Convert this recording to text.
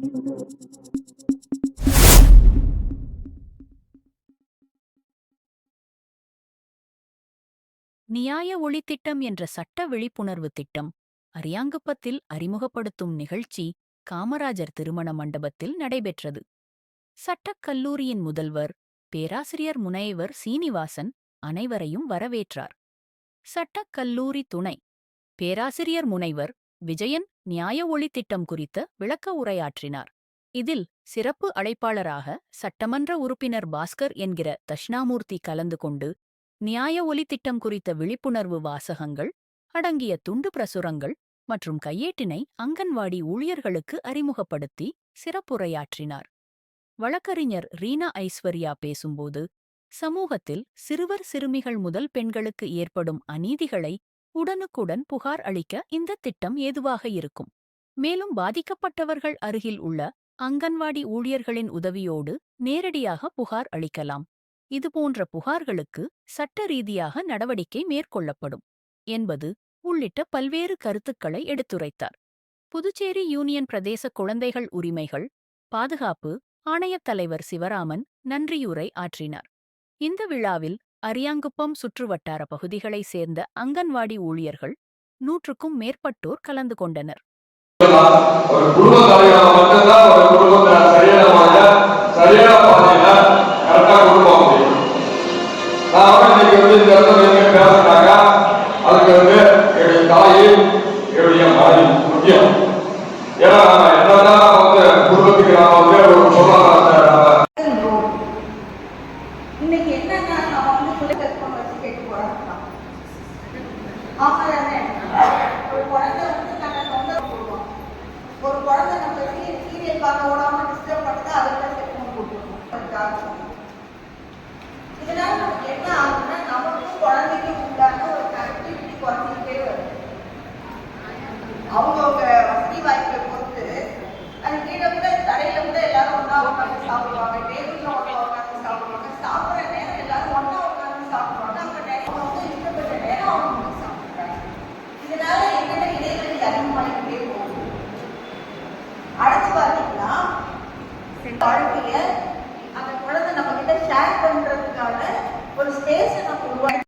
நியாய ஒளி திட்டம் என்ற சட்ட விழிப்புணர்வு திட்டம் அரியாங்குப்பத்தில் அறிமுகப்படுத்தும் நிகழ்ச்சி காமராஜர் திருமண மண்டபத்தில் நடைபெற்றது. சட்டக் கல்லூரியின் முதல்வர் பேராசிரியர் முனைவர் சீனிவாசன் அனைவரையும் வரவேற்றார். சட்டக் கல்லூரி துணை பேராசிரியர் முனைவர் விஜயன் நியாய ஒளி திட்டம் குறித்த விளக்க உரையாற்றினார். இதில் சிறப்பு அழைப்பாளராக சட்டமன்ற உறுப்பினர் பாஸ்கர் என்கிற தஷ்ணாமூர்த்தி கலந்து கொண்டு நியாய ஒலி திட்டம் குறித்த விழிப்புணர்வு வாசகங்கள் அடங்கிய துண்டு பிரசுரங்கள் மற்றும் கையேட்டினை அங்கன்வாடி ஊழியர்களுக்கு அறிமுகப்படுத்தி சிறப்புரையாற்றினார். வழக்கறிஞர் ரீனா ஐஸ்வர்யா பேசும்போது சமூகத்தில் சிறுவர் சிறுமிகள் முதல் பெண்களுக்கு ஏற்படும் அநீதிகளை உடனுக்குடன் புகார் அளிக்க இந்த திட்டம் ஏதுவாக இருக்கும். மேலும் பாதிக்கப்பட்டவர்கள் அருகில் உள்ள அங்கன்வாடி ஊழியர்களின் உதவியோடு நேரடியாக புகார் அளிக்கலாம். இதுபோன்ற புகார்களுக்கு சட்ட ரீதியாக நடவடிக்கை மேற்கொள்ளப்படும் என்பது உள்ளிட்ட பல்வேறு கருத்துக்களை எடுத்துரைத்தார். புதுச்சேரி யூனியன் பிரதேச குழந்தைகள் உரிமைகள் பாதுகாப்பு ஆணையத் தலைவர் சிவராமன் நன்றியுரை ஆற்றினார். இந்த விழாவில் அரியாங்குப்பம் சுற்றுவட்டார பகுதிகளைச் சேர்ந்த அங்கன்வாடி ஊழியர்கள் நூற்றுக்கும் மேற்பட்டோர் கலந்து கொண்டனர். ஒரு குடும்ப நம்ம வந்து வச்சு போறாங்க ஆமா தானே ஒரு குழந்தை வந்து நாங்க தொந்தரவு ஒரு குழந்தை நம்ம சீரியல் பார்க்க விடாம டிஸ்டர்ப் பண்ணுறது அதுக்கு செல்ஃபோன் கொடுத்துருக்கோம் இதனால நமக்கு என்ன ஆகுதுன்னா நமக்கும் குழந்தைக்கும் உண்டான ஒரு கனெக்டிவிட்டி குறைஞ்சிக்கிட்டே வருது அவங்கவுங்க வாழ்க்கையை அந்த குழந்தை நம்ம கிட்ட ஷேர் பண்றதுக்கான ஒரு ஸ்பேஸை நம்ம உருவாக்கி